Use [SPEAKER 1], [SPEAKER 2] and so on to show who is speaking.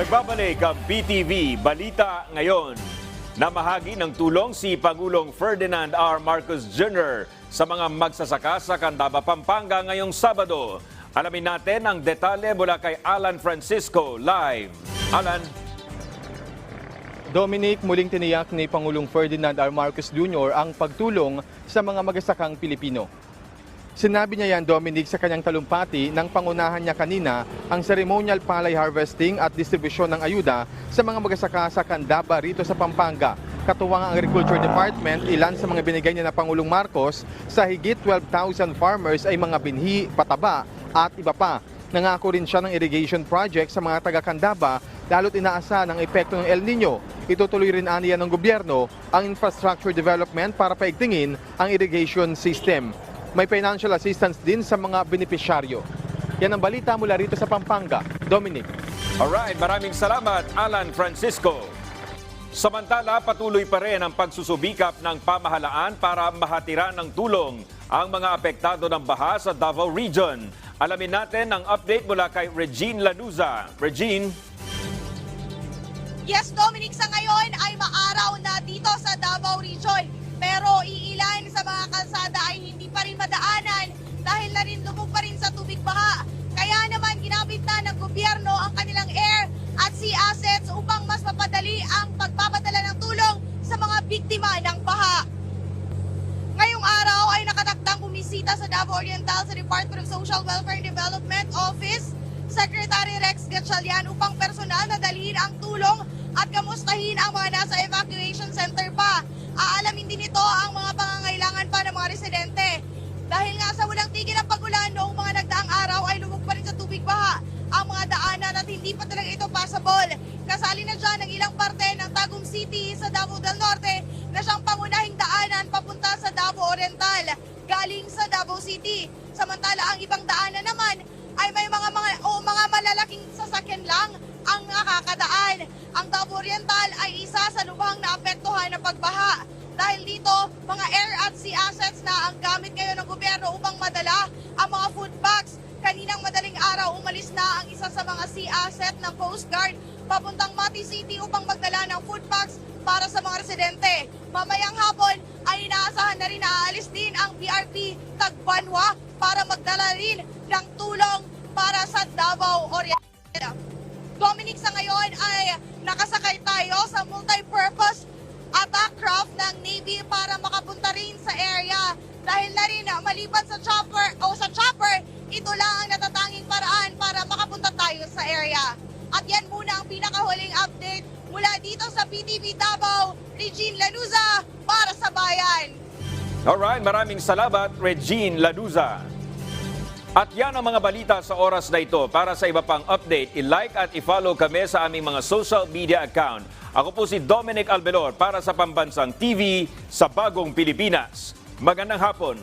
[SPEAKER 1] Nagbabalik ang BTV Balita ngayon. Namahagi ng tulong si Pangulong Ferdinand R. Marcos Jr. sa mga magsasaka sa Candaba, Pampanga ngayong Sabado. Alamin natin ang detalye mula kay Alan Francisco live. Alan,
[SPEAKER 2] Dominic, muling tiniyak ni Pangulong Ferdinand R. Marcos Jr. ang pagtulong sa mga magasakang Pilipino. Sinabi niya yan, Dominic, sa kanyang talumpati nang pangunahan niya kanina ang ceremonial palay harvesting at distribusyon ng ayuda sa mga magasaka sa Candaba rito sa Pampanga. Katuwang ang Agriculture Department, ilan sa mga binigay niya na Pangulong Marcos sa higit 12,000 farmers ay mga binhi, pataba at iba pa. Nangako rin siya ng irrigation project sa mga taga-Candaba lalo't inaasahan ang epekto ng El Nino. Itutuloy rin aniya ng gobyerno ang infrastructure development para paigtingin ang irrigation system. May financial assistance din sa mga benepisyaryo. Yan ang balita mula rito sa Pampanga. Dominic.
[SPEAKER 1] alright, maraming salamat Alan Francisco. Samantala, patuloy pa rin ang pagsusubikap ng pamahalaan para mahatiran ng tulong ang mga apektado ng baha sa Davao Region. Alamin natin ang update mula kay Regine Lanuza. Regine,
[SPEAKER 3] Yes, Dominic, sa ngayon ay maaraw na dito sa Davao Region. Mga kalsada ay hindi pa rin madaanan dahil na rin lumog pa rin sa tubig baha. Kaya naman ginamit na ng gobyerno ang kanilang air at sea assets upang mas mapadali ang pagpapadala ng tulong sa mga biktima ng baha. Ngayong araw ay nakatakdang bumisita sa Davao Oriental sa Department of Social Welfare and Development Office Secretary Rex Gatchalian upang personal na dalhin ang tulong at kamustahin ang mga nasa evacuation center pa. Aalamin din ito ang mga pa ng mga residente. Dahil nga sa walang tigil ang pagulan noong mga nagdaang araw ay lumog pa rin sa tubig baha ang mga daanan at hindi pa talaga ito passable. Kasali na dyan ang ilang parte ng Tagum City sa Davao del Norte na siyang pangunahing daanan papunta sa Davao Oriental galing sa Davao City. Samantala ang ibang daanan naman ay may mga mga o mga malalaking sasakyan lang ang nakakadaan. Ang Davao Oriental ay isa sa lubhang naapektuhan ng pagbaha. Mga air at sea assets na ang gamit ngayon ng gobyerno upang madala ang mga food packs. Kaninang madaling araw, umalis na ang isa sa mga sea asset ng Coast Guard papuntang Mati City upang magdala ng food packs para sa mga residente. Mamayang hapon ay inaasahan na rin na aalis din ang BRP Tagbanwa para magdala Dahil na rin ah, maliban sa chopper o sa chopper, ito lang ang natatanging paraan para makapunta tayo sa area. At yan muna ang pinakahuling update mula dito sa PTV Davao, Regine Lanuza para sa Bayan.
[SPEAKER 1] alright, maraming salamat Regine Lanuza. At yan ang mga balita sa oras na ito. Para sa iba pang update, i-like at i-follow kami sa aming mga social media account. Ako po si Dominic Albelor para sa Pambansang TV sa Bagong Pilipinas. Magandang hapon.